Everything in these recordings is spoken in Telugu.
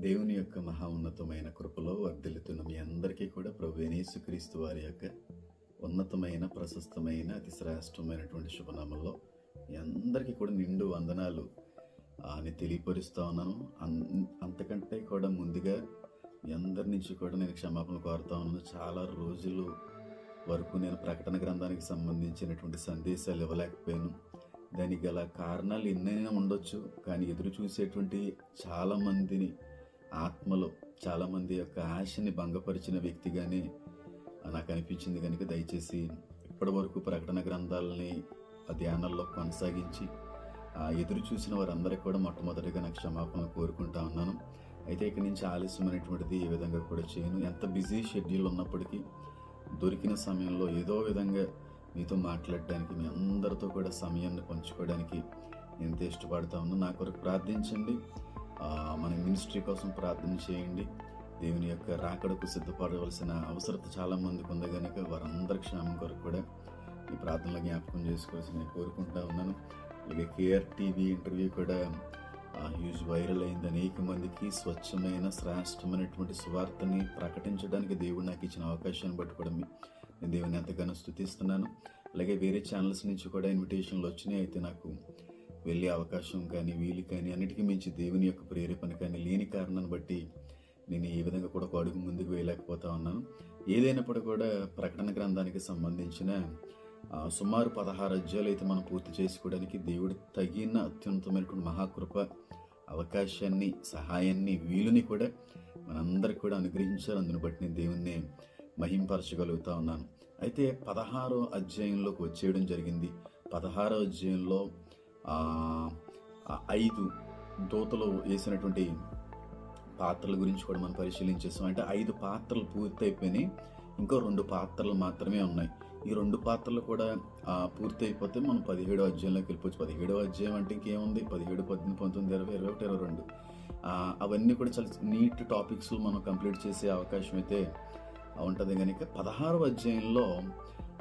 దేవుని యొక్క మహా ఉన్నతమైన కృపలో వర్ధిల్లుతున్న మీ అందరికీ కూడా ప్రభు యేసుక్రీస్తు వారి యొక్క ఉన్నతమైన ప్రశస్తమైన అతి శ్రేష్టమైనటువంటి శుభనామంలో మీ అందరికీ కూడా నిండు వందనాలు. అని తెలియపరుస్తూ ఉన్నాను. అన్- అంతకంటే కూడా ముందుగా మీ అందరి నుంచి కూడా నేను క్షమాపణ కోరుతా ఉన్నాను. చాలా రోజులు వరకు నేను ప్రకటన గ్రంథానికి సంబంధించినటువంటి సందేశాలు ఇవ్వలేకపోయాను. దానికి గల కారణాలు ఎన్నైనా ఉండొచ్చు కానీ ఎదురు చూసేటువంటి చాలా మందిని ఆత్మలో చాలామంది యొక్క ఆశని భంగపరిచిన వ్యక్తిగానే నాకు అనిపించింది కనుక దయచేసి ఇప్పటి వరకు ప్రకటన గ్రంథాలని ఆ ధ్యానాల్లో కొనసాగించి ఎదురు చూసిన వారందరికీ కూడా మొట్టమొదటిగా నాకు క్షమాపణ కోరుకుంటా ఉన్నాను. అయితే ఇక్కడి నుంచి ఆలస్యం అనేటువంటిది ఏ విధంగా కూడా చేయను. ఎంత బిజీ షెడ్యూల్ ఉన్నప్పటికీ దొరికిన సమయంలో ఏదో విధంగా మీతో మాట్లాడడానికి మీ అందరితో కూడా సమయాన్ని పంచుకోవడానికి ఎంత ఇష్టపడతా ఉన్నా నా కొరకు ప్రార్థించండి. మన మినిస్ట్రీ కోసం ప్రార్థన చేయండి. దేవుని యొక్క రాకడకు సిద్ధపడవలసిన అవసరత చాలా మందికి ఉంది కనుక వారందరి క్షేమం కొరకు కూడా ఈ ప్రార్థనలో జ్ఞాపకం చేసుకోవాల్సి నేను కోరుకుంటా ఉన్నాను. అలాగే కేఆర్ టీవీ ఇంటర్వ్యూ కూడా హ్యూజ్ వైరల్ అయింది. అనేక మందికి స్వచ్ఛమైన శ్రేష్టమైనటువంటి సువార్తని ప్రకటించడానికి దేవుడు నాకు ఇచ్చిన అవకాశాన్ని బట్టి కూడా మీ- నేను దేవుని ఎంతగానో స్థుతిస్తున్నాను. అలాగే వేరే ఛానల్స్ నుంచి కూడా ఇన్విటేషన్లు వచ్చినాయి. అయితే నాకు వెళ్ళే అవకాశం కానీ వీలు కానీ అన్నిటికీ మించి దేవుని యొక్క ప్రేరేపణ కానీ లేని కారణాన్ని బట్టి నేను ఏ విధంగా కూడా ఒక అడుగు ముందుకు వేయలేకపోతా ఉన్నాను. ఏదైనప్పుడు కూడా ప్రకటన గ్రంథానికి సంబంధించిన సుమారు పదహారు అధ్యాయులు అయితే మనం పూర్తి చేసుకోవడానికి దేవుడు తగిన అత్యున్నతమైనటువంటి మహాకృప అవకాశాన్ని సహాయాన్ని వీలుని కూడా మనందరికి కూడా అనుగ్రహించారు. అందుని బట్టి నేను దేవుణ్ణి మహింపరచగలుగుతా ఉన్నాను. అయితే పదహారో అధ్యాయంలోకి వచ్చేయడం జరిగింది. పదహారో అధ్యాయంలో ఐదు దూతలు వేసినటువంటి పాత్రల గురించి కూడా మనం పరిశీలించేస్తాం అంటే ఐదు పాత్రలు పూర్తయిపోయినాయి. ఇంకా ఇంకో రెండు పాత్రలు మాత్రమే ఉన్నాయి. ఈ రెండు పాత్రలు కూడా పూర్తయిపోతే పూర్తి అయిపోతే మనం పదిహేడో అధ్యాయంలోకి వెళ్ళిపోవచ్చు. పదిహేడో అధ్యాయం అంటే ఇంకేముంది? పదిహేడు పద్దెనిమిది పంతొమ్మిది ఇరవై ఇరవై ఒకటి ఇరవై రెండు. అవన్నీ కూడా చాలా నీట్ టాపిక్స్ మనం కంప్లీట్ చేసే అవకాశం అయితే ఉంటుంది. కనుక పదహారవ అధ్యాయంలో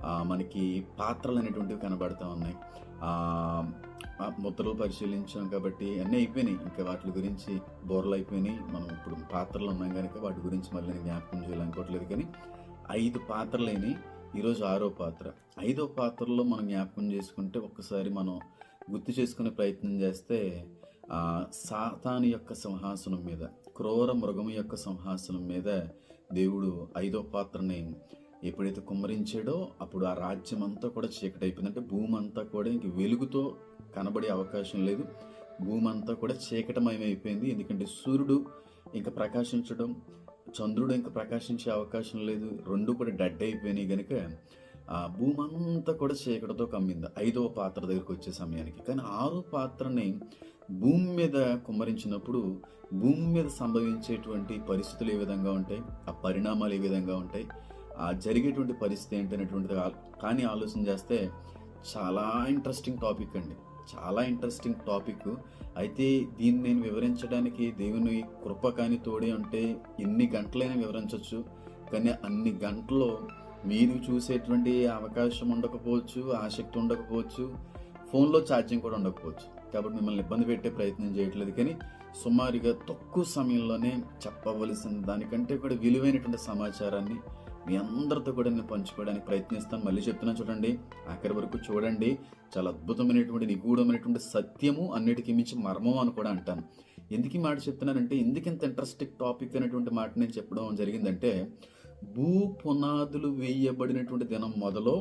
మనకి పాత్రలు అనేటువంటివి కనబడతా ఉన్నాయి. ఆ, ముద్రలు పరిశీలించాం కాబట్టి అన్నీ అయిపోయినాయి. ఇంకా వాటి గురించి బోర్లు అయిపోయినాయి. మనం ఇప్పుడు పాత్రలు ఉన్నాం కనుక వాటి గురించి మళ్ళీ నేను జ్ఞాపకం చేయాలనుకోవట్లేదు కానీ ఐదు పాత్రలేని ఈరోజు ఆరో పాత్ర. ఐదో పాత్రలో మనం జ్ఞాపకం చేసుకుంటే ఒక్కసారి మనం గుర్తు చేసుకునే ప్రయత్నం చేస్తే సాతాను యొక్క సింహాసనం మీద క్రూర మృగం యొక్క సింహాసనం మీద దేవుడు ఐదో పాత్రని ఎప్పుడైతే కుమ్మరించాడో అప్పుడు ఆ రాజ్యం అంతా కూడా చీకటి అయిపోయింది అంటే భూమి అంతా కూడా ఇంక వెలుగుతో కనబడే అవకాశం లేదు. భూమి అంతా కూడా చీకటమయమైపోయింది. ఎందుకంటే సూర్యుడు ఇంకా ప్రకాశించడం చంద్రుడు ఇంకా ప్రకాశించే అవకాశం లేదు. రెండు కూడా డెడ్ అయిపోయినాయి కనుక ఆ భూమి అంతా కూడా చీకటితో కమ్మింది. ఐదవ పాత్ర దగ్గరికి వచ్చే సమయానికి. కానీ ఆరో పాత్రని భూమి మీద కుమ్మరించినప్పుడు భూమి మీద సంభవించేటువంటి పరిస్థితులు ఏ విధంగా ఉంటాయి? ఆ పరిణామాలు ఏ విధంగా ఉంటాయి? జరిగేటువంటి పరిస్థితి ఏంటనేటువంటిది కానీ ఆలోచన చేస్తే చాలా ఇంట్రెస్టింగ్ టాపిక్ అండి. చాలా ఇంట్రెస్టింగ్ టాపిక్ అయితే దీన్ని నేను వివరించడానికి దేవుని కృప కానీ తోడే అంటే ఎన్ని గంటలైనా వివరించవచ్చు కానీ అన్ని గంటల్లో మీరు చూసేటువంటి అవకాశం ఉండకపోవచ్చు ఆసక్తి ఉండకపోవచ్చు ఫోన్లో ఛార్జింగ్ కూడా ఉండకపోవచ్చు. కాబట్టి మిమ్మల్ని ఇబ్బంది పెట్టే ప్రయత్నం చేయట్లేదు. కానీ సుమారుగా తక్కువ సమయంలోనే చెప్పవలసిన దానికంటే కూడా విలువైనటువంటి సమాచారాన్ని మీ అందరితో కూడా నేను పంచుకోవడానికి ప్రయత్నిస్తాను. మళ్ళీ చెప్తున్నాను చూడండి ఆఖరి వరకు చూడండి. చాలా అద్భుతమైనటువంటి నిగూఢమైనటువంటి సత్యము అన్నిటికీ మించి మర్మం అని కూడా అంటాను. ఎందుకు ఈ మాట చెప్తున్నానంటే ఎందుకు ఇంత ఇంట్రెస్టింగ్ టాపిక్ అనేటువంటి మాట నేను చెప్పడం జరిగిందంటే భూ పునాదులు వేయబడినటువంటి దినం మొదలు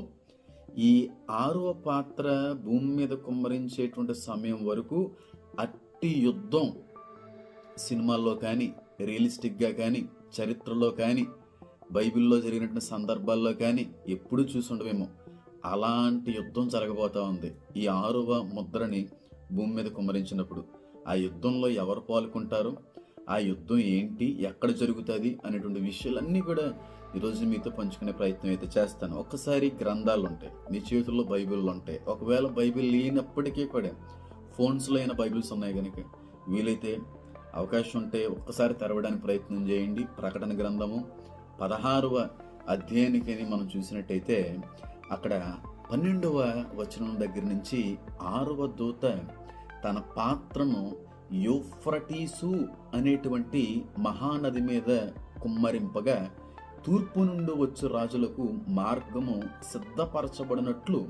ఈ ఆరో పాత్ర భూమి మీద కుమ్మరించేటువంటి సమయం వరకు అట్టి యుద్ధం సినిమాల్లో కానీ రియలిస్టిక్గా కానీ చరిత్రలో కానీ బైబిల్లో జరిగినటువంటి సందర్భాల్లో కానీ ఎప్పుడు చూసుండమేమో అలాంటి యుద్ధం జరగబోతా ఉంది. ఈ ఆరవ ముద్రని భూమి మీద కుమ్మరించినప్పుడు ఆ యుద్ధంలో ఎవరు పాల్గొంటారు? ఆ యుద్ధం ఏంటి? ఎక్కడ జరుగుతుంది? అనేటువంటి విషయాలన్నీ కూడా ఈరోజు మీతో పంచుకునే ప్రయత్నం అయితే చేస్తాను. ఒక్కసారి గ్రంథాలు ఉంటాయి మీ చేతుల్లో బైబిల్ ఉంటాయి ఒకవేళ బైబిల్ లేనప్పటికీ కూడా ఫోన్స్లో అయిన బైబిల్స్ ఉన్నాయి కనుక వీలైతే అవకాశం ఉంటే ఒక్కసారి తెరవడానికి ప్రయత్నం చేయండి. ప్రకటన గ్రంథము పదహారవ అధ్యాయానికి మనం చూసినట్టయితే అక్కడ పన్నెండవ వచనం దగ్గర నుంచి ఆరవ దూత తన పాత్రను యూఫ్రటీసు అనేటువంటి మహానది మీద కుమ్మరింపగా తూర్పు నుండి వచ్చు రాజులకు మార్గము సిద్ధపరచబడినట్లు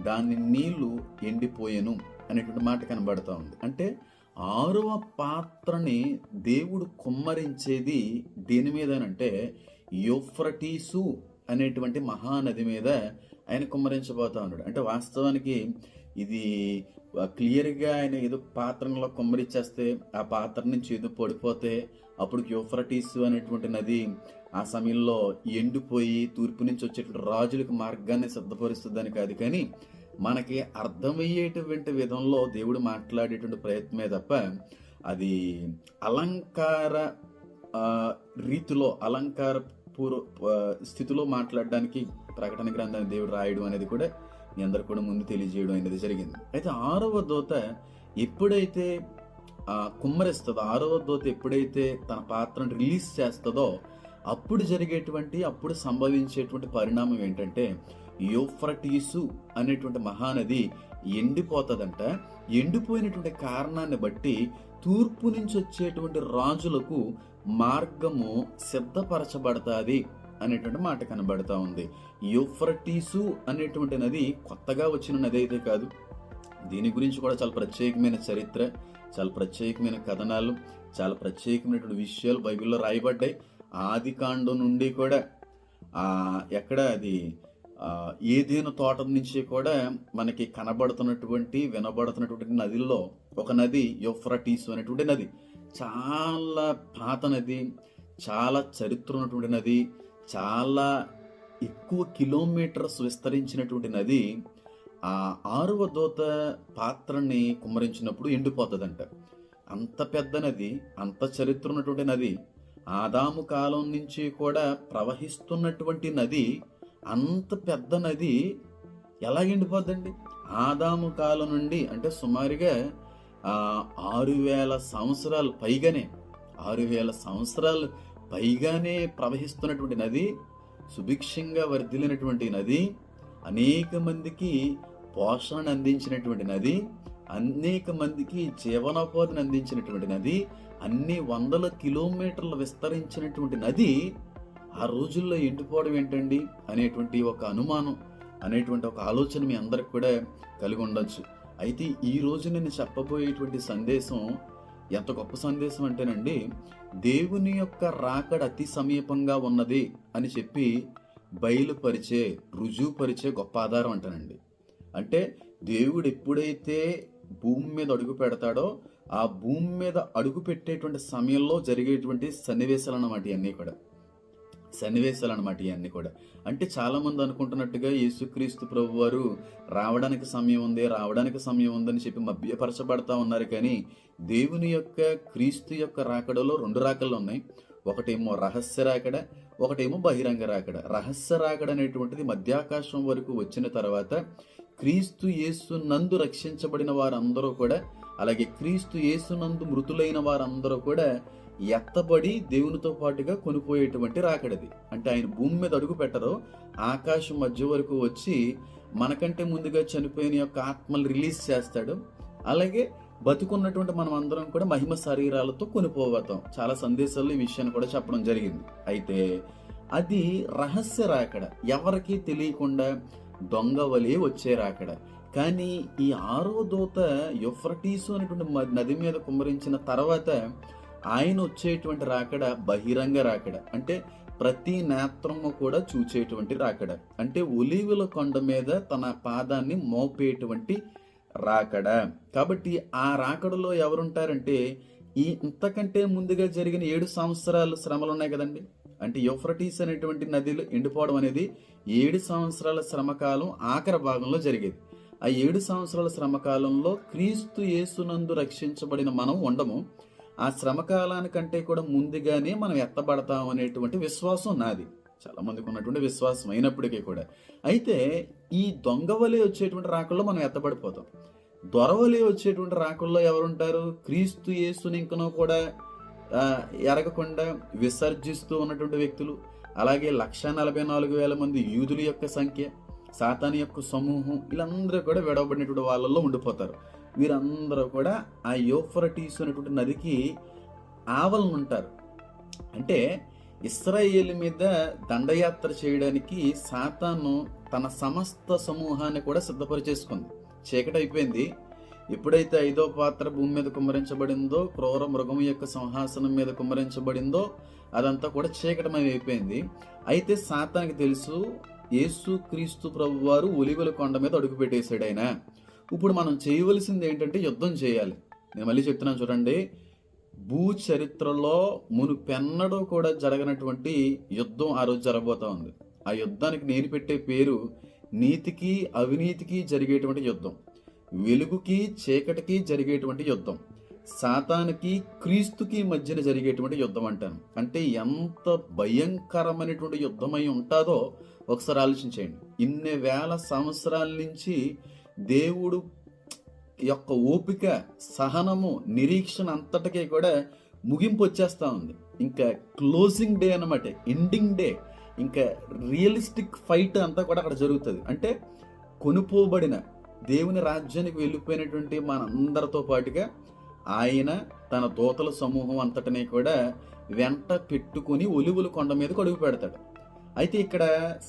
దాని నీళ్ళు ఎండిపోయేను అనేటువంటి మాట కనబడతా ఉంది. అంటే ఆరవ పాత్రని దేవుడు కుమ్మరించేది దేని మీదనంటే యూఫ్రటీసు అనేటువంటి మహానది మీద ఆయన కుమ్మరించబోతా ఉన్నాడు. అంటే వాస్తవానికి ఇది క్లియర్గా ఆయన ఏదో పాత్రలో కుమ్మరించేస్తే ఆ పాత్ర నుంచి ఏదో పడిపోతే అప్పుడు యూఫ్రటీస్ అనేటువంటి నది ఆ సమయంలో ఎండిపోయి తూర్పు నుంచి వచ్చేటువంటి రాజులకు మార్గాన్ని సిద్ధపరుస్తుందని కాదు. కానీ మనకి అర్థమయ్యేటువంటి విధంలో దేవుడు మాట్లాడేటువంటి ప్రయత్నమే తప్ప అది అలంకార రీతిలో అలంకార పూర్వ స్థితిలో మాట్లాడడానికి ప్రకటన గ్రంథాన్ని దేవుడు రాయడం అనేది కూడా మీ అందరు కూడా ముందు తెలియజేయడం అనేది జరిగింది. అయితే ఆరవ దోత ఎప్పుడైతే కుమ్మరిస్తుందో ఆరవ దోత ఎప్పుడైతే తన పాత్రను రిలీజ్ చేస్తుందో అప్పుడు జరిగేటువంటి అప్పుడు సంభవించేటువంటి పరిణామం ఏంటంటే యోఫ్రటీసు అనేటువంటి మహానది ఎండిపోతుందంట. ఎండిపోయినటువంటి కారణాన్ని బట్టి తూర్పు నుంచి వచ్చేటువంటి రాజులకు మార్గము సిద్ధపరచబడతాది అనేటువంటి మాట కనబడతా ఉంది. యూఫ్రటీసు అనేటువంటి నది కొత్తగా వచ్చిన నది అయితే కాదు. దీని గురించి కూడా చాలా ప్రత్యేకమైన చరిత్ర చాలా ప్రత్యేకమైన కథనాలు చాలా ప్రత్యేకమైనటువంటి విషయాలు బైబిల్లో రాయబడ్డాయి. ఆది కాండం నుండి కూడా ఎక్కడ అది ఏదైనా తోట నుంచి కూడా మనకి కనబడుతున్నటువంటి వినబడుతున్నటువంటి నదిల్లో ఒక నది యూఫ్రటీస్ అనేటువంటి నది. చాలా పాత నది చాలా చరిత్ర ఉన్నటువంటి నది చాలా ఎక్కువ కిలోమీటర్స్ విస్తరించినటువంటి నది ఆ ఆరవ దూత పాత్రని కుమ్మరించినప్పుడు ఎండిపోతుందంట. అంత పెద్ద నది అంత చరిత్ర ఉన్నటువంటి నది ఆదాము కాలం నుంచి కూడా ప్రవహిస్తున్నటువంటి నది అంత పెద్ద నది ఎలా ఎండిపోద్దండి? ఆదాము కాలం నుండి అంటే సుమారుగా ఆరు వేల సంవత్సరాలు పైగానే ఆరు వేల సంవత్సరాలు పైగానే ప్రవహిస్తున్నటువంటి నది సుభిక్షంగా వర్ధిల్లినటువంటి నది అనేక మందికి పోషణ అందించినటువంటి నది అనేక మందికి జీవనోపాధిని అందించినటువంటి నది అన్ని వందల కిలోమీటర్లు విస్తరించినటువంటి నది ఆ రోజుల్లో ఎండిపోవడం ఏంటండి అనేటువంటి ఒక అనుమానం అనేటువంటి ఒక ఆలోచన మీ అందరికి కూడా కలిగి ఉండొచ్చు. అయితే ఈ రోజు నేను చెప్పబోయేటువంటి సందేశం ఎంత గొప్ప సందేశం అంటేనండి దేవుని యొక్క రాకడ అతి సమీపంగా ఉన్నది అని చెప్పి బయలుపరిచే రుజువుపరిచే గొప్ప ఆధారం అంటానండి. అంటే దేవుడు ఎప్పుడైతే భూమి మీద అడుగు పెడతాడో ఆ భూమి మీద అడుగు పెట్టేటువంటి సమయంలో జరిగేటువంటి సన్నివేశాలు అన్నమాట ఇవన్నీ కూడా. సన్నివేశాలు అనమాట ఇవన్నీ కూడా. అంటే చాలామంది అనుకుంటున్నట్టుగా యేసుక్రీస్తు ప్రభు వారు రావడానికి సమయం ఉంది రావడానికి సమయం ఉందని చెప్పి మభ్యపరచబడతా ఉన్నారు కానీ దేవుని యొక్క క్రీస్తు యొక్క రాకడలో రెండు రాకళ్ళు ఉన్నాయి. ఒకటేమో రహస్య రాకడ ఒకటేమో బహిరంగ రాకడ. రహస్య రాకడ అనేటువంటిది మధ్యాకాశం వరకు వచ్చిన తర్వాత క్రీస్తు యేసు నందు రక్షించబడిన వారందరూ కూడా అలాగే క్రీస్తు యేసునందు మృతులైన వారందరూ కూడా ఎత్తబడి దేవునితో పాటుగా కొనిపోయేటువంటి రాకడది. అంటే ఆయన భూమి మీద అడుగు పెట్టరు. ఆకాశం మధ్య వరకు వచ్చి మనకంటే ముందుగా చనిపోయిన యొక్క ఆత్మలు రిలీజ్ చేస్తాడు. అలాగే బతుకున్నటువంటి మనం అందరం కూడా మహిమ శరీరాలతో కొనిపోవతాం చాలా సందేశాల్లో ఈ విషయాన్ని కూడా చెప్పడం జరిగింది. అయితే అది రహస్య రాకడ. ఎవరికీ తెలియకుండా దొంగ వలె వచ్చే రాకడ. కానీ ఈ ఆరో దూత యుఫ్రటీసు అనేటువంటి మ- నది మీద కుమ్మరించిన తర్వాత ఆయన వచ్చేటువంటి రాకడ బహిరంగ రాకడ. అంటే ప్రతి నేత్రము కూడా చూచేటువంటి రాకడ. అంటే ఒలీవుల కొండ మీద తన పాదాన్ని మోపేటువంటి రాకడ. కాబట్టి ఆ రాకడలో ఎవరుంటారంటే ఈ ఇంతకంటే ముందుగా జరిగిన ఏడు సంవత్సరాలు శ్రమలు ఉన్నాయి కదండి. అంటే యూఫ్రటీస్ అనేటువంటి నదిలో ఎండిపోవడం అనేది ఏడు సంవత్సరాల శ్రమకాలం ఆఖరి భాగంలో జరిగేది. ఆ ఏడు సంవత్సరాల శ్రమకాలంలో క్రీస్తు యేసునందు రక్షించబడిన మనం ఉండము. ఆ శ్రమకాలానికంటే కూడా ముందుగానే మనం ఎత్తబడతాం అనేటువంటి విశ్వాసం నాది. చాలా మందికి ఉన్నటువంటి విశ్వాసం అయినప్పటికీ కూడా. అయితే ఈ దొంగవలే వచ్చేటువంటి రాకల్లో మనం ఎత్తబడిపోతాం. దొరవలే వచ్చేటువంటి రాకల్లో ఎవరుంటారు? క్రీస్తు యేసుని ఇంకనో కూడా ఎరగకుండా విసర్జిస్తూ ఉన్నటువంటి వ్యక్తులు. అలాగే లక్ష నలభై నాలుగు వేల మంది యూదుల యొక్క సంఖ్య సాతాని యొక్క సమూహం వీళ్ళందరూ కూడా విడవబడినటువంటి వాళ్ళల్లో ఉండిపోతారు. వీరందరూ కూడా ఆ యోఫ్రటీస్ అనేటువంటి నదికి ఆవలను ఉంటారు అంటే ఇస్రాయేల్ మీద దండయాత్ర చేయడానికి సాతాను తన సమస్త సమూహాన్ని కూడా సిద్ధపరిచేసుకుంది. చీకటి అయిపోయింది ఎప్పుడైతే ఐదో పాత్ర భూమి మీద కుమ్మరించబడిందో క్రూర మృగం యొక్క సింహాసనం మీద కుమ్మరించబడిందో అదంతా కూడా చీకటమయం అయిపోయింది అయితే సాతానికి తెలుసు యేసు క్రీస్తు ప్రభు వారు ఒలివల కొండ మీద అడుగుపెట్టేశాడు ఆయన. ఇప్పుడు మనం చేయవలసింది ఏంటంటే యుద్ధం చేయాలి. నేను మళ్ళీ చెప్తున్నాను చూడండి. భూ చరిత్రలో మును పెన్నడూ కూడా జరగనటువంటి యుద్ధం ఆ రోజు జరగబోతా ఉంది. ఆ యుద్ధానికి నేను పెట్టే పేరు నీతికి అవినీతికి జరిగేటువంటి యుద్ధం. వెలుగుకి చీకటికి జరిగేటువంటి యుద్ధం. సాతానికి క్రీస్తుకి మధ్యన జరిగేటువంటి యుద్ధం అంటాను. అంటే ఎంత భయంకరమైనటువంటి యుద్ధమై ఉంటుందో ఒకసారి ఆలోచించేయండి. ఇన్ని వేల సంవత్సరాల నుంచి దేవుడు యొక్క ఓపిక సహనము నిరీక్షణ అంతటికీ కూడా ముగింపు వచ్చేస్తూ ఉంది. ఇంకా క్లోజింగ్ డే అన్నమాట ఎండింగ్ డే. ఇంకా రియలిస్టిక్ ఫైట్ అంతా కూడా అక్కడ జరుగుతుంది. అంటే కొనుపోబడిన దేవుని రాజ్యానికి వెళ్ళిపోయినటువంటి మనందరితో పాటుగా ఆయన తన దోతల సమూహం అంతటినీ కూడా వెంట పెట్టుకుని ఒలివుల కొండ మీదకు అడుగు పెడతాడు. అయితే ఇక్కడ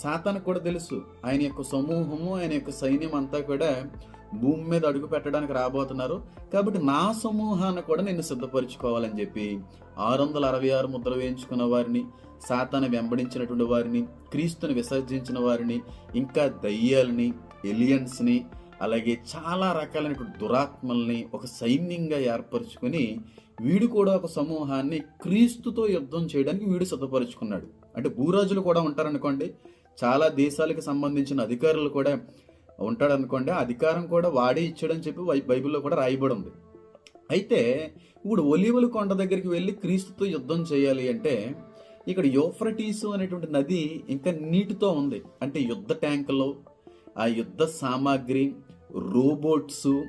సాతానికి కూడా తెలుసు. ఆయన యొక్క సమూహము ఆయన యొక్క సైన్యం అంతా కూడా భూమి మీద అడుగు పెట్టడానికి రాబోతున్నారు. కాబట్టి నా సమూహాన్ని కూడా నేను సిద్ధపరచుకోవాలని చెప్పి ఆరు వందల అరవై ఆరు ముద్ర వేయించుకున్న వారిని సాతాను వెంబడించినటువంటి వారిని క్రీస్తుని విసర్జించిన వారిని ఇంకా దయ్యాలని ఎలియన్స్ని అలాగే చాలా రకాలైనటువంటి దురాత్మల్ని ఒక సైన్యంగా ఏర్పరచుకొని వీడు కూడా ఒక సమూహాన్ని క్రీస్తుతో యుద్ధం చేయడానికి వీడు సిద్ధపరచుకున్నాడు. అంటే భూరాజులు కూడా ఉంటారనుకోండి చాలా దేశాలకు సంబంధించిన అధికారులు కూడా ఉంటాడనుకోండి ఆ అధికారం కూడా వాడే ఇచ్చాడని చెప్పి బై- బైబిల్లో కూడా రాయబడి ఉంది అయితే ఇప్పుడు ఒలివల కొండ దగ్గరికి వెళ్ళి క్రీస్తుతో యుద్ధం చేయాలి అంటే ఇక్కడ యోఫ్రటీసు అనేటువంటి నది ఇంకా నీటితో ఉంది. అంటే యుద్ధ ట్యాంకులు ఆ యుద్ధ సామాగ్రి రోబోట్స్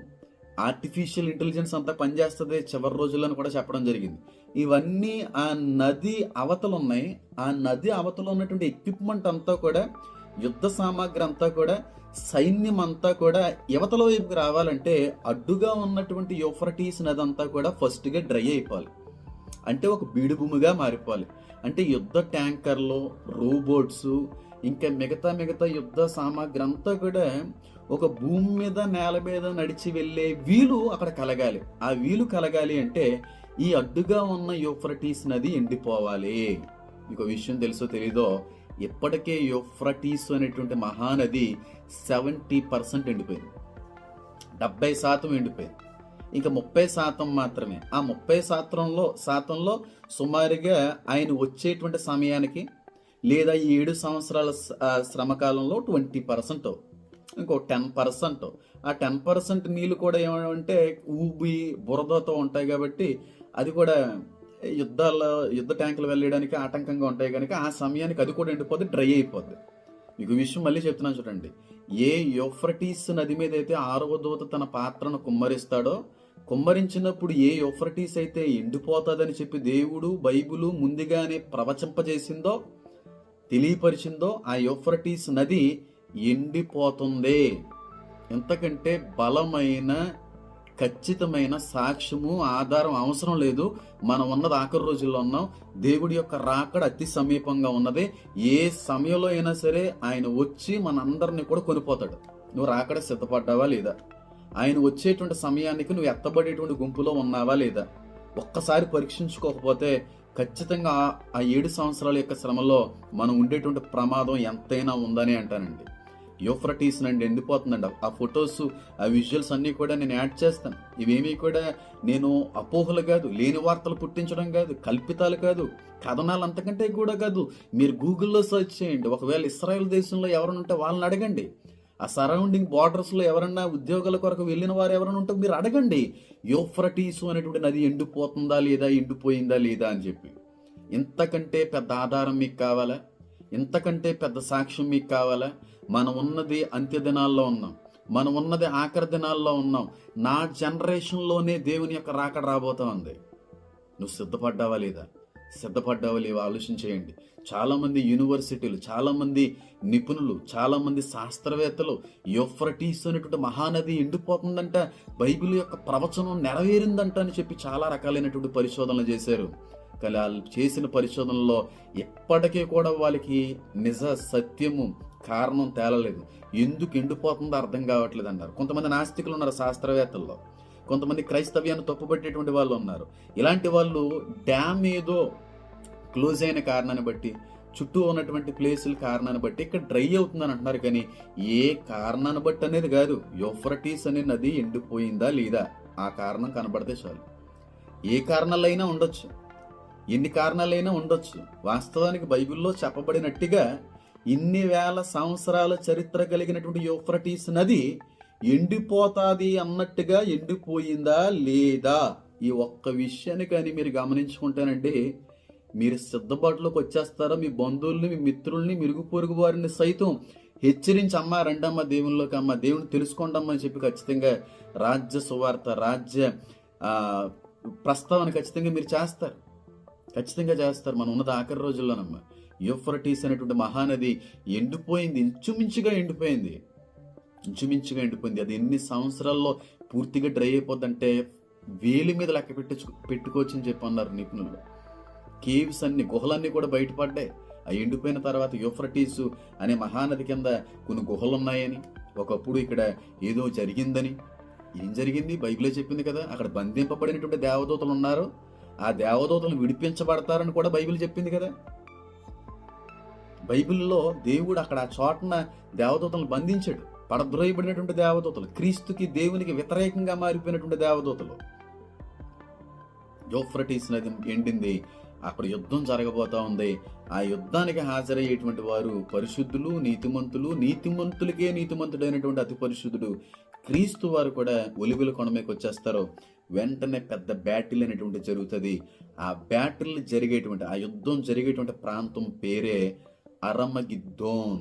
ఆర్టిఫిషియల్ ఇంటెలిజెన్స్ అంతా పనిచేస్తుంది చివరి రోజుల్లో కూడా చెప్పడం జరిగింది. ఇవన్నీ ఆ నది అవతలు ఉన్నాయి ఆ నది అవతలు ఉన్నటువంటి ఎక్విప్మెంట్ అంతా కూడా యుద్ధ సామాగ్రి అంతా కూడా సైన్యం అంతా కూడా యువతల వైపుకి రావాలంటే అడ్డుగా ఉన్నటువంటి యోఫ్రటీస్ నది అంతా కూడా ఫస్ట్గా డ్రై అయిపోవాలి. అంటే ఒక బీడుభూమిగా మారిపోవాలి. అంటే యుద్ధ ట్యాంకర్లు రోబోట్స్ ఇంకా మిగతా మిగతా యుద్ధ సామాగ్రి అంతా కూడా ఒక భూమి మీద నేల మీద నడిచి వెళ్ళే వీలు అక్కడ కలగాలి. ఆ వీలు కలగాలి అంటే ఈ అడ్డుగా ఉన్న యూఫ్రటీస్ నది ఎండిపోవాలి. మీకు విషయం తెలుసో తెలీదో ఇప్పటికే యూఫ్రటీస్ అనేటువంటి మహానది సెవెంటీ పర్సెంట్ ఎండిపోయింది. డెబ్బై శాతం ఎండిపోయింది. ఇంకా ముప్పై శాతం మాత్రమే. ఆ ముప్పై శాతంలో శాతంలో సుమారుగా ఆయన వచ్చేటువంటి సమయానికి లేదా ఈ ఏడు సంవత్సరాల శ్రమకాలంలో ట్వంటీ పర్సెంట్. ఇంకో టెన్ పర్సెంట్. ఆ టెన్ పర్సెంట్ నీళ్ళు కూడా ఏమంటే ఊబి బురదతో ఉంటాయి కాబట్టి అది కూడా యుద్ధాల్లో యుద్ధ ట్యాంకులు వెళ్ళడానికి ఆటంకంగా ఉంటాయి కనుక ఆ సమయానికి అది కూడా ఎండిపోతే డ్రై అయిపోద్ది. మీకు విషయం మళ్ళీ చెప్తున్నాను చూడండి. ఏ యోఫ్రటీస్ నది మీద అయితే ఆరవ దూత తన పాత్రను కుమ్మరిస్తాడో కుమ్మరించినప్పుడు ఏ యోఫ్రటీస్ అయితే ఎండిపోతుందని చెప్పి దేవుడు బైబిలు ముందుగానే ప్రవచింపజేసిందో తెలియపరిచిందో ఆ యోఫ్రటీస్ నది ఎండిపోతుంది. ఎంతకంటే బలమైన ఖచ్చితమైన సాక్ష్యము ఆధారం అవసరం లేదు. మనం ఉన్నది ఆఖరి రోజుల్లో ఉన్నాం. దేవుడి యొక్క రాకడ అతి సమీపంగా ఉన్నది. ఏ సమయంలో అయినా సరే ఆయన వచ్చి మనందరినీ కూడా కొనిపోతాడు. నువ్వు రాకడ సిద్ధపడ్డావా లేదా? ఆయన వచ్చేటువంటి సమయానికి నువ్వు ఎత్తబడేటువంటి గుంపులో ఉన్నావా లేదా? ఒక్కసారి పరీక్షించుకోకపోతే ఖచ్చితంగా ఆ- ఆ ఏడు సంవత్సరాల యొక్క శ్రమలో మనం ఉండేటువంటి ప్రమాదం ఎంతైనా ఉందని అంటానండి. యూఫ్రటీస్ నండి ఎండిపోతుందండి. ఆ ఫొటోస్ ఆ విజువల్స్ అన్నీ కూడా నేను యాడ్ చేస్తాను. ఇవేమీ కూడా నేను అపోహలు కాదు లేని వార్తలు పుట్టించడం కాదు కల్పితాలు కాదు కథనాలు అంతకంటే కూడా కాదు. మీరు గూగుల్లో సెర్చ్ చేయండి. ఒకవేళ ఇస్రాయల్ దేశంలో ఎవరైనా ఉంటే వాళ్ళని అడగండి. ఆ సరౌండింగ్ బార్డర్స్లో ఎవరన్నా ఉద్యోగాల కొరకు వెళ్ళిన వారు ఎవరైనా ఉంటే మీరు అడగండి. యోఫ్రటీసు అనేటువంటి నది ఎండిపోతుందా లేదా ఎండిపోయిందా లేదా అని చెప్పి. ఇంతకంటే పెద్ద ఆధారం మీకు కావాలా? ఇంతకంటే పెద్ద సాక్ష్యం మీకు కావాలా? మనం ఉన్నది అంత్య దినాల్లో ఉన్నాం. మనం ఉన్నది ఆఖరి దినాల్లో ఉన్నాం. నా జనరేషన్లోనే దేవుని యొక్క రాకడ రాబోతా ఉంది. నువ్వు సిద్ధపడ్డావా లేదా? సిద్ధపడ్డావా లేవో ఆలోచన చేయండి. చాలామంది యూనివర్సిటీలు చాలామంది నిపుణులు చాలామంది శాస్త్రవేత్తలు యోఫ్రటీస్ అనేటువంటి మహానది ఎండిపోతుందంట బైబిల్ యొక్క ప్రవచనం నెరవేరిందంట అని చెప్పి చాలా రకాలైనటువంటి పరిశోధనలు చేశారు. కానీ వాళ్ళు చేసిన పరిశోధనలో ఎప్పటికీ కూడా వాళ్ళకి నిజ సత్యము కారణం తేలలేదు. ఎందుకు ఎండిపోతుందో అర్థం కావట్లేదు అన్నారు కొంతమంది నాస్తికులు ఉన్నారు శాస్త్రవేత్తల్లో. కొంతమంది క్రైస్తవ్యాన్ని తప్పుపట్టేటువంటి వాళ్ళు ఉన్నారు. ఇలాంటి వాళ్ళు డ్యామ్ ఏదో క్లోజ్ అయిన కారణాన్ని బట్టి చుట్టూ ఉన్నటువంటి ప్లేసుల కారణాన్ని బట్టి ఇక్కడ డ్రై అవుతుందని అంటున్నారు. కానీ ఏ కారణాన్ని బట్టి అనేది కాదు. యోఫ్రటీస్ అనే నది ఎండిపోయిందా లేదా? ఆ కారణం కనబడితే చాలు. ఏ కారణాలైనా ఉండొచ్చు. ఎన్ని కారణాలైనా ఉండొచ్చు. వాస్తవానికి బైబిల్లో చెప్పబడినట్టుగా ఇన్ని వేల సంవత్సరాల చరిత్ర కలిగినటువంటి యోఫ్రటీస్ నది ఎండిపోతాది అన్నట్టుగా ఎండిపోయిందా లేదా? ఈ ఒక్క విషయాన్ని కానీ మీరు గమనించుకుంటానంటే మీరు సిద్ధపాటులోకి వచ్చేస్తారా? మీ బంధువుల్ని మీ మిత్రుల్ని మిరుగు పొరుగు వారిని సైతం హెచ్చరించి అమ్మ రెండమ్మ దేవునిలోకి అమ్మ దేవుని తెలుసుకోండమ్మని చెప్పి ఖచ్చితంగా రాజ్య సువార్త రాజ్య ప్రస్తావన ఖచ్చితంగా మీరు చేస్తారు. ఖచ్చితంగా చేస్తారు. మనం ఉన్నది ఆఖరి రోజుల్లోనమ్మా. యూఫ్రటీస్ అనేటువంటి మహానది ఎండిపోయింది ఇంచుమించుగా ఎండిపోయింది. ఇంచుమించుగా ఎండిపోయింది. అది ఎన్ని సంవత్సరాల్లో పూర్తిగా డ్రై అయిపోద్దంటే వేలి మీద లెక్క పెట్టచ్చు పెట్టుకోవచ్చు అని చెప్పి అన్నారు నిపుణులు. కేవ్స్ అన్ని గుహలన్నీ కూడా బయటపడ్డాయి. ఆ ఎండిపోయిన తర్వాత యూఫ్రటీస్ అనే మహానది కింద కొన్ని గుహలు ఉన్నాయని ఒకప్పుడు ఇక్కడ ఏదో జరిగిందని ఏం జరిగింది? బైబిలే చెప్పింది కదా అక్కడ బంధింపబడినటువంటి దేవదూతలు ఉన్నారు. ఆ దేవదూతలు విడిపించబడతారని కూడా బైబిల్ చెప్పింది కదా. బైబిల్లో దేవుడు అక్కడ ఆ చోటన దేవదూతలను బంధించాడు. పడద్రోయబడినటువంటి దేవదూతలు క్రీస్తుకి దేవునికి వ్యతిరేకంగా మారిపోయినటువంటి దేవదూతలు. జోఫ్రటీస్ నది ఎండింది. అక్కడ యుద్ధం జరగబోతా ఉంది. ఆ యుద్ధానికి హాజరయ్యేటువంటి వారు పరిశుద్ధులు నీతిమంతులు నీతిమంతులకే నీతిమంతుడైనటువంటి అతి పరిశుద్ధుడు. క్రీస్తు వారు కూడా ఒలివిల కొనమేకి వచ్చేస్తారు. వెంటనే పెద్ద బ్యాటిల్ అనేటువంటి జరుగుతుంది. ఆ బ్యాటిల్ జరిగేటువంటి ఆ యుద్ధం జరిగేటువంటి ప్రాంతం పేరే అరమగిద్దోన్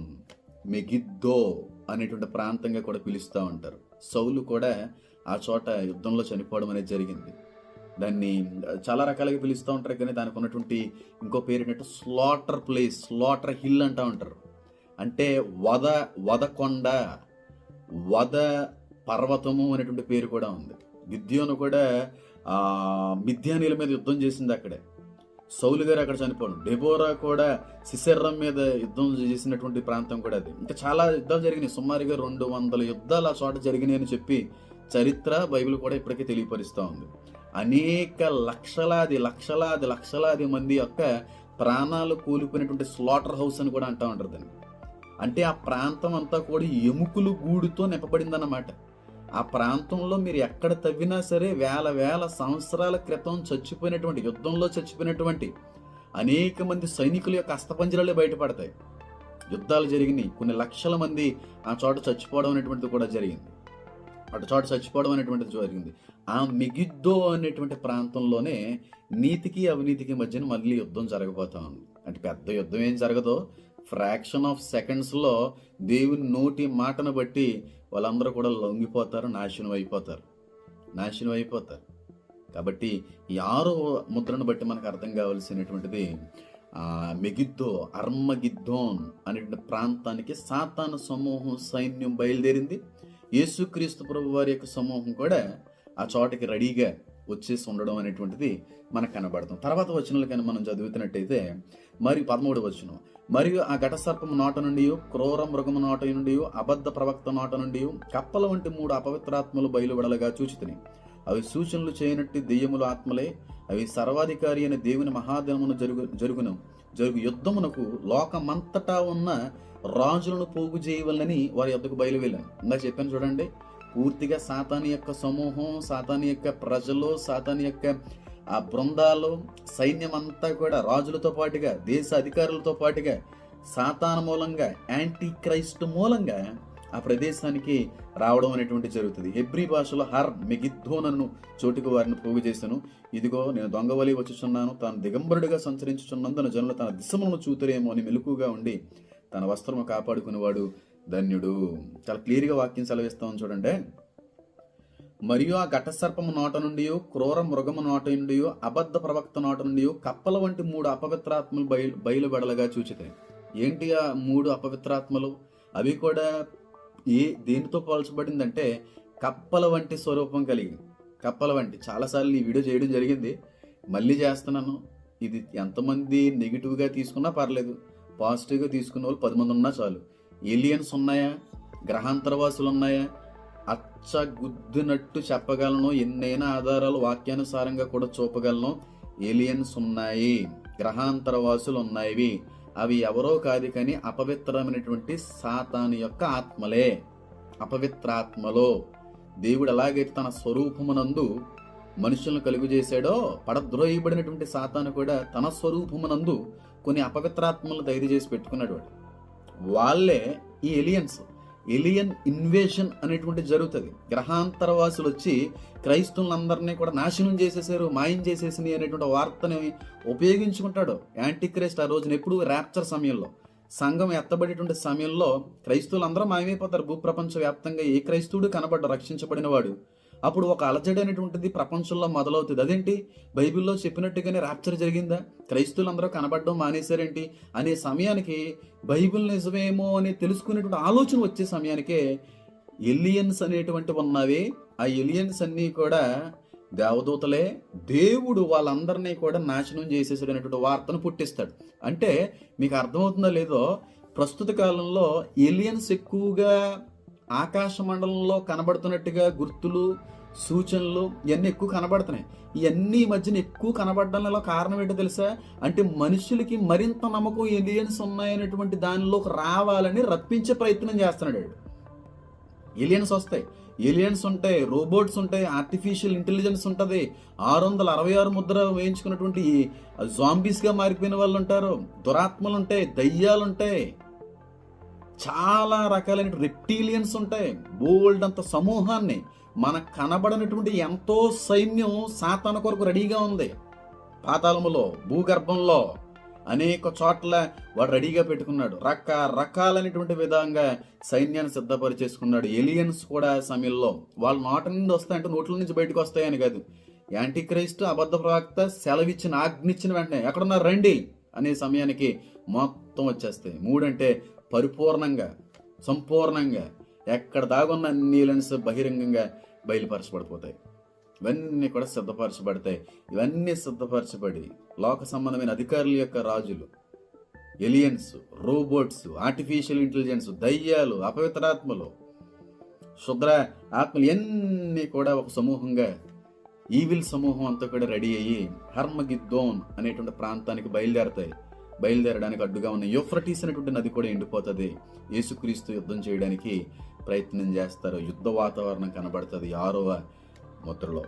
మెగిద్దో అనేటువంటి ప్రాంతంగా కూడా పిలుస్తూ ఉంటారు. సౌలు కూడా ఆ చోట యుద్ధంలో చనిపోవడం అనేది జరిగింది. దాన్ని చాలా రకాలుగా పిలుస్తూ ఉంటారు కానీ దానికి ఉన్నటువంటి ఇంకో పేరు ఏంటంటే స్లాటర్ ప్లేస్ స్లాటర్ హిల్ అంటూ ఉంటారు. అంటే వద వదకొండ వద పర్వతము అనేటువంటి పేరు కూడా ఉంది. విద్యోను కూడా మిథ్యానీల మీద యుద్ధం చేసింది అక్కడే. సౌలు గారు అక్కడ చనిపోవడం డెబోరా కూడా సిసెర్రం మీద యుద్ధం చేసినటువంటి ప్రాంతం కూడా అది. ఇంకా చాలా యుద్ధాలు జరిగినాయి. సుమారుగా రెండు వందల యుద్ధాలు ఆ చోట జరిగినాయని చెప్పి చరిత్ర బైబిల్ కూడా ఇప్పటికే తెలియపరుస్తూ ఉంది. అనేక లక్షలాది లక్షలాది లక్షలాది మంది యొక్క ప్రాణాలు కూలిపోయినటువంటి స్లాటర్ హౌస్ అని కూడా అంటూ ఉంటారు దాన్ని. అంటే ఆ ప్రాంతం అంతా కూడా ఎముకలు గూడుతో నింపబడిందన్నమాట ఆ ప్రాంతంలో మీరు ఎక్కడ తవ్వినా సరే వేల వేల సంవత్సరాల క్రితం చచ్చిపోయినటువంటి యుద్ధంలో చచ్చిపోయినటువంటి అనేక మంది సైనికుల యొక్క అస్తపంజరాలే బయటపడతాయి. యుద్ధాలు జరిగినాయి. కొన్ని లక్షల మంది ఆ చోట చచ్చిపోవడం అనేటువంటిది కూడా జరిగింది. అటు చోట చచ్చిపోవడం అనేటువంటిది జరిగింది. ఆ మిగిద్దో అనేటువంటి ప్రాంతంలోనే నీతికి అవినీతికి మధ్యన మళ్ళీ యుద్ధం జరగబోతా ఉంది. అంటే పెద్ద యుద్ధం ఏం జరగదో. ఫ్రాక్షన్ ఆఫ్ సెకండ్స్లో దేవుని నోటి మాటను బట్టి వాళ్ళందరూ కూడా లొంగిపోతారు నాశనం అయిపోతారు. నాశనం అయిపోతారు. కాబట్టి ఈ ఆరో ముద్రను బట్టి మనకు అర్థం కావాల్సినటువంటిది మెగిద్దో అర్మగిద్దోన్ అనేటువంటి ప్రాంతానికి సాతాను సమూహం సైన్యం బయలుదేరింది. యేసుక్రీస్తు ప్రభు వారి యొక్క సమూహం కూడా ఆ చోటకి రెడీగా వచ్చేసి ఉండడం అనేటువంటిది మనకు కనబడతాం. తర్వాత వచనాలు కానీ మనం చదువుతున్నట్టయితే మరి పదమూడు వచనం మరియు ఆ ఘటసర్పము నోట నుండి క్రూర మృగము నోట నుండి అబద్ధ ప్రవక్త నోట నుండి కప్పల వంటి మూడు అపవిత్రాత్మలు బయలువడలుగా చూచితిని. అవి సూచనలు చేయనట్టు దెయ్యముల ఆత్మలే అవి సర్వాధికారి అయిన దేవుని మహాదినమును జరుగు జరుగును. జరుగు యుద్ధమునకు లోకమంతటా ఉన్న రాజులను పోగు చేయవలని వారి యొద్దకు బయలువెళ్ళాను. ఇందా చెప్పాను చూడండి పూర్తిగా సాతాని యొక్క సమూహం సాతాని యొక్క ప్రజలు సాతాని యొక్క ఆ బృందాలు సైన్యం అంతా కూడా రాజులతో పాటుగా దేశ అధికారులతో పాటుగా సాతాన మూలంగా యాంటీ క్రైస్ట్ మూలంగా ఆ ప్రదేశానికి రావడం అనేటువంటి జరుగుతుంది. హెబ్రి భాషలో హర్ మెగిద్దోనను చోటుకు వారిని పోగు చేశాను. ఇదిగో నేను దొంగవలి వచ్చుచున్నాను. తాను దిగంబరుడిగా సంచరించుచున్నందున జనులు తన దిశములను చూతురేమో అని మెలకుగా ఉండి తన వస్త్రము కాపాడుకునేవాడు ధన్యుడు. చాలా క్లియర్గా వాక్యం సెలవిస్తామని చూడండి. మరియు ఆ ఘట సర్పము నోట నుండి క్రూర మృగము నోట నుండి అబద్ధ ప్రవక్త నోట నుండి కప్పల వంటి మూడు అపవిత్రాత్మలు బయలు బయలుబెడలగా చూచితాయి ఏంటి ఆ మూడు అపవిత్రాత్మలు? అవి కూడా ఏ దేనితో పోల్చబడిందంటే కప్పల వంటి స్వరూపం కలిగి. కప్పల వంటి చాలాసార్లు ఈ వీడియో చేయడం జరిగింది. మళ్ళీ చేస్తున్నాను. ఇది ఎంతమంది నెగిటివ్గా తీసుకున్నా పర్లేదు. పాజిటివ్గా తీసుకున్న వాళ్ళు పది మంది ఉన్నా చాలు. ఏలియన్స్ ఉన్నాయా? గ్రహాంతరవాసులు ఉన్నాయా? అచ్చ గుద్దినట్టు చెప్పగలను. ఎన్నైనా ఆధారాలు వాక్యానుసారంగా కూడా చూపగలను. ఏలియన్స్ ఉన్నాయి. గ్రహాంతర వాసులు ఉన్నాయి అవి ఎవరో కాదు కానీ అపవిత్రమైనటువంటి సాతాను యొక్క ఆత్మలే. అపవిత్రాత్మలో. దేవుడు ఎలాగైతే తన స్వరూపమునందు మనుషులను కలుగు చేశాడో పడద్రోయబడినటువంటి సాతాను కూడా తన స్వరూపమునందు కొన్ని అపవిత్రాత్మలు తయారు చేసి పెట్టుకున్నాడు వాడు. వాళ్ళే ఈ ఎలియన్స్ ఎలియన్ ఇన్వేషన్ అనేటువంటి జరుగుతుంది. గ్రహాంతరవాసులు వచ్చి క్రైస్తవులందరినీ కూడా నాశనం చేసేసారు మాయం చేసేసింది అనేటువంటి వార్తని ఉపయోగించుకుంటాడు. యాంటీ క్రైస్ట్ ఆ రోజున ఎప్పుడు ర్యాప్చర్ సమయంలో సంఘం ఎత్తబడేటువంటి సమయంలో క్రైస్తవులందరూ మాయమైపోతారు. భూప్రపంచ వ్యాప్తంగా ఏ క్రైస్తవుడు కనబడ్డ రక్షించబడిన వాడు. అప్పుడు ఒక అలజడి అనేటువంటిది ప్రపంచంలో మొదలవుతుంది. అదేంటి? బైబిల్లో చెప్పినట్టుగానే ర్యాప్చర్ జరిగిందా? క్రైస్తువులందరూ కనబడడం మానేశారేంటి? అనే సమయానికి బైబిల్ నిజమేమో అని తెలుసుకునేటువంటి ఆలోచన వచ్చే సమయానికే ఎలియన్స్ అనేటువంటి ఉన్నవి. ఆ ఎలియన్స్ అన్నీ కూడా దేవదూతలే దేవుడు వాళ్ళందరినీ కూడా నాశనం చేసేసాడు అనేటువంటి వార్తను పుట్టిస్తాడు. అంటే మీకు అర్థమవుతుందో లేదో ప్రస్తుత కాలంలో ఎలియన్స్ ఎక్కువగా ఆకాశ మండలంలో కనబడుతున్నట్టుగా గుర్తులు సూచనలు ఇవన్నీ ఎక్కువ కనబడుతున్నాయి. ఇవన్నీ ఈ మధ్యన ఎక్కువ కనబడడంలో కారణం ఏంటో తెలుసా? అంటే మనుషులకి మరింత నమ్మకం ఎలియన్స్ ఉన్నాయనేటువంటి దానిలోకి రావాలని రప్పించే ప్రయత్నం చేస్తున్నాడు ఏలియన్స్ వస్తాయి. ఏలియన్స్ ఉంటాయి రోబోట్స్ ఉంటాయి ఆర్టిఫిషియల్ ఇంటెలిజెన్స్ ఉంటుంది. ఆరు వందల అరవై ఆరు ముద్ర వేయించుకున్నటువంటి జాంబీస్గా మారిపోయిన వాళ్ళు ఉంటారు. దురాత్మలు ఉంటాయి దయ్యాలు ఉంటాయి. చాలా రకాలైన రెప్టీలియన్స్ ఉంటాయి. బోల్డ్ అంత సమూహాన్ని. మనకు కనబడనటువంటి ఎంతో సైన్యం సాతాన కొరకు రెడీగా ఉంది. పాతాళములో భూగర్భంలో అనేక చోట్ల వాడు రెడీగా పెట్టుకున్నాడు. రకరకాలైనటువంటి విధంగా సైన్యాన్ని సిద్ధపరిచేసుకున్నాడు. ఎలియన్స్ కూడా సమయంలో. వాళ్ళ నోట నుండి వస్తాయంటే నోట్ల నుంచి బయటకు వస్తాయని కాదు. యాంటీ క్రైస్ట్ అబద్ధ ప్రవక్త సెలవిచ్చిన ఆజ్ఞిచ్చిన వెంటనే ఎక్కడున్నారు? రండి! అనే సమయానికి మొత్తం వచ్చేస్తాయి. మూడంటే పరిపూర్ణంగా సంపూర్ణంగా ఎక్కడ దాగున్న అన్ని బహిరంగంగా బయలుపరచబడిపోతాయి. ఇవన్నీ కూడా సిద్ధపరచబడతాయి. ఇవన్నీ సిద్ధపరచబడి లోక సంబంధమైన అధికారుల యొక్క రాజులు ఎలియన్స్ రోబోట్స్ ఆర్టిఫిషియల్ ఇంటెలిజెన్స్ దయ్యాలు అపవిత్రాత్మలు శుద్ర ఆత్మలు ఇవన్నీ కూడా ఒక సమూహంగా ఈవిల్ సమూహం అంతా కూడా రెడీ అయ్యి హర్మగిద్దోన్ అనేటువంటి ప్రాంతానికి బయలుదేరతాయి. బయలుదేరడానికి అడ్డుగా ఉన్న యూఫ్రటీస్ అనేటువంటి నది కూడా ఎండిపోతుంది. యేసుక్రీస్తు యుద్ధం చేయడానికి ప్రయత్నం చేస్తారు. యుద్ధ వాతావరణం కనబడుతుంది ఆరవ ముద్రలో.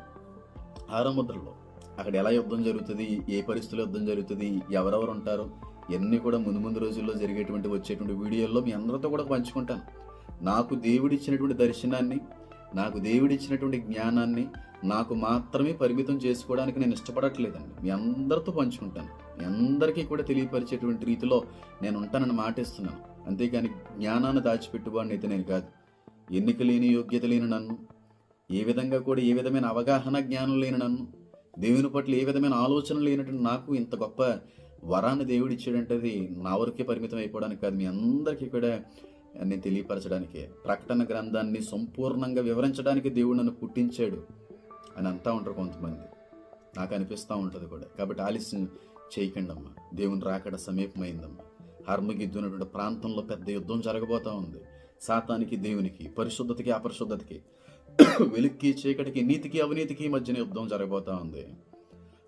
ఆరో ముద్రలో అక్కడ ఎలా యుద్ధం జరుగుతుంది? ఏ పరిస్థితుల్లో యుద్ధం జరుగుతుంది? ఎవరెవరు ఉంటారు? ఇవన్నీ కూడా ముందు ముందు రోజుల్లో జరిగేటువంటి వచ్చేటువంటి వీడియోల్లో మీ అందరితో కూడా పంచుకుంటాను. నాకు దేవుడిచ్చినటువంటి దర్శనాన్ని నాకు దేవుడిచ్చినటువంటి జ్ఞానాన్ని నాకు మాత్రమే పరిమితం చేసుకోవడానికి నేను ఇష్టపడట్లేదండి. మీ అందరితో పంచుకుంటాను. మీ అందరికీ కూడా తెలియపరిచేటువంటి రీతిలో నేను ఉంటానని మాటిస్తున్నాను. అంతేగాని జ్ఞానాన్ని దాచిపెట్టువాడిని అయితే నేను కాదు. ఎన్నిక లేని యోగ్యత లేని నన్ను ఏ విధంగా కూడా ఏ విధమైన అవగాహన జ్ఞానం లేని నన్ను దేవుని పట్ల ఏ విధమైన ఆలోచన లేనటువంటి నాకు ఇంత గొప్ప వరాన్ని దేవుడు ఇచ్చాడంటే అది నా వరకే పరిమితం అయిపోవడానికి కాదు. మీ అందరికీ కూడా నేను తెలియపరచడానికి ప్రకటన గ్రంథాన్ని సంపూర్ణంగా వివరించడానికి దేవుడు నన్ను పుట్టించాడు అని అంతా ఉంటారు కొంతమంది. నాకు అనిపిస్తూ ఉంటుంది కూడా. కాబట్టి ఆలస్యం చేయకండమ్మా. దేవుని రాకడ సమీపమైందమ్మా. హర్మగిద్దునటువంటి ప్రాంతంలో పెద్ద యుద్ధం జరగబోతా ఉంది. సాతానికి దేవునికి పరిశుద్ధతకి అపరిశుద్ధతకి వెలుక్కి చీకటికి నీతికి అవినీతికి మధ్యన యుద్ధం జరగబోతా ఉంది.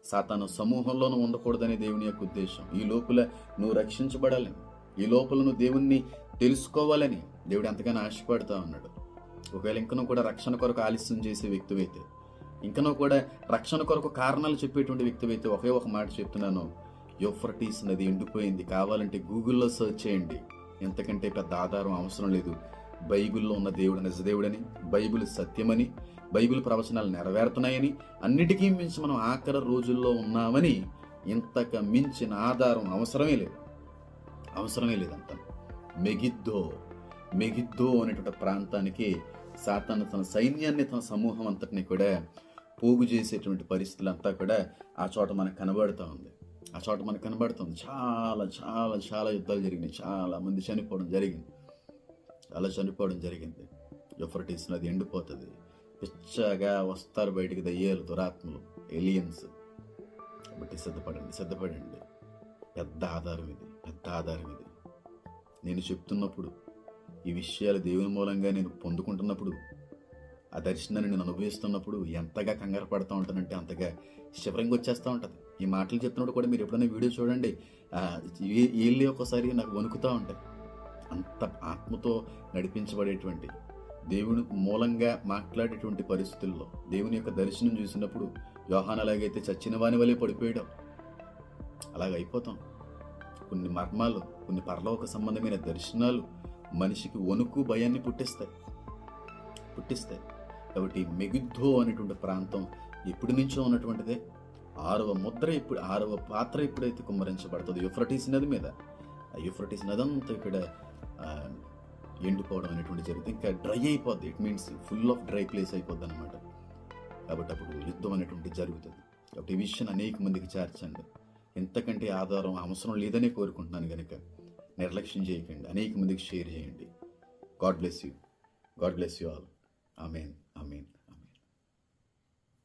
సాతాను సమూహంలోనూ ఉండకూడదని దేవుని యొక్క ఉద్దేశం. ఈ లోపల నువ్వు రక్షించబడాలని ఈ లోపల నువ్వు దేవుణ్ణి తెలుసుకోవాలని దేవుడు ఎంతగానో ఆశపడుతూ ఉన్నాడు. ఒకవేళ ఇంకనూ కూడా రక్షణ కొరకు ఆలస్యం చేసే వ్యక్తివైతే ఇంకనూ కూడా రక్షణ కొరకు కారణాలు చెప్పేటువంటి వ్యక్తివైతే ఒకే ఒక మాట చెప్తున్నాను. యోఫ్రటీస్ నది ఎండిపోయింది. కావాలంటే గూగుల్లో సెర్చ్ చేయండి. ఎంతకంటే పెద్ద ఆధారం అవసరం లేదు. బైబిల్లో ఉన్న దేవుడు నిజదేవుడని బైబిల్ సత్యమని బైబిల్ ప్రవచనాలు నెరవేరుతున్నాయని అన్నిటికీ మించి మనం ఆఖరి రోజుల్లో ఉన్నామని ఇంతక మించిన ఆధారం అవసరమే లేదు. అవసరమే లేదంత మెగిద్దో మెగిద్దో అనేటువంటి ప్రాంతానికి సాతాను తన సైన్యాన్ని తన సమూహం అంతటిని కూడా పోగు చేసేటువంటి పరిస్థితులు అంతా కూడా ఆ చోట మనకు కనబడుతూ ఉంది. ఆ చోట మనకు కనబడుతుంది చాలా చాలా చాలా యుద్ధాలు జరిగినాయి. చాలా మంది చనిపోవడం జరిగింది. చాలా చనిపోవడం జరిగింది. యుఫ్రటీస్ నది ఎండిపోతుంది. పిచ్చగా వస్తారు బయటికి దయ్యాలు దురాత్మలు ఎలియన్స్ కాబట్టి సిద్ధపడండి సిద్ధపడండి. పెద్ద ఆధారం ఇది పెద్ద ఆధారం ఇది. నేను చెప్తున్నప్పుడు ఈ విషయాలు దేవుని మూలంగా నేను పొందుకుంటున్నప్పుడు ఆ దర్శనాన్ని నేను అనుభవిస్తున్నప్పుడు ఎంతగా కంగారు పడుతూ ఉంటానంటే అంతగా శివరంగా వచ్చేస్తూ ఉంటుంది. ఈ మాటలు చెప్తున్నప్పుడు కూడా మీరు ఎప్పుడైనా వీడియో చూడండి వీళ్ళు ఈ- ఒక్కోసారి నాకు వణుకుతూ ఉంటాయి అంత ఆత్మతో నడిపించబడేటువంటి దేవుని మూలంగా మాట్లాడేటువంటి పరిస్థితుల్లో దేవుని యొక్క దర్శనం చూసినప్పుడు యోహాన్ అలాగైతే చచ్చిన వాని వలె పడిపోయాడు. అలాగ అయిపోతాం. కొన్ని మర్మాలు కొన్ని పరలోక సంబంధమైన దర్శనాలు మనిషికి వణుకు భయాన్ని పుట్టిస్తాయి. పుట్టిస్తాయి. కాబట్టి మెగిద్దో అనేటువంటి ప్రాంతం ఎప్పటి నుంచో ఉన్నటువంటిదే. ఆరవ ముద్ర ఇప్పుడు ఆరవ పాత్ర ఎప్పుడైతే కుమ్మరించబడుతుంది యుఫ్రటీస్ నది మీద. ఆ యుఫ్రటీస్ నది అంతా ఇక్కడ ఎండిపోవడం అనేటువంటి జరుగుతుంది ఇంకా డ్రై అయిపోద్ది. It means full of dry place అయిపోద్ది అనమాట కాబట్టి అప్పుడు యుద్ధం అనేటువంటి జరుగుతుంది. కాబట్టి ఈ విషయాన్ని అనేక మందికి చేర్చండి. ఎంతకంటే ఆధారం అవసరం లేదనే కోరుకుంటున్నాను కనుక నిర్లక్ష్యం చేయకండి. అనేక మందికి షేర్ చేయండి. God bless you. God bless you all. Amen. I mean,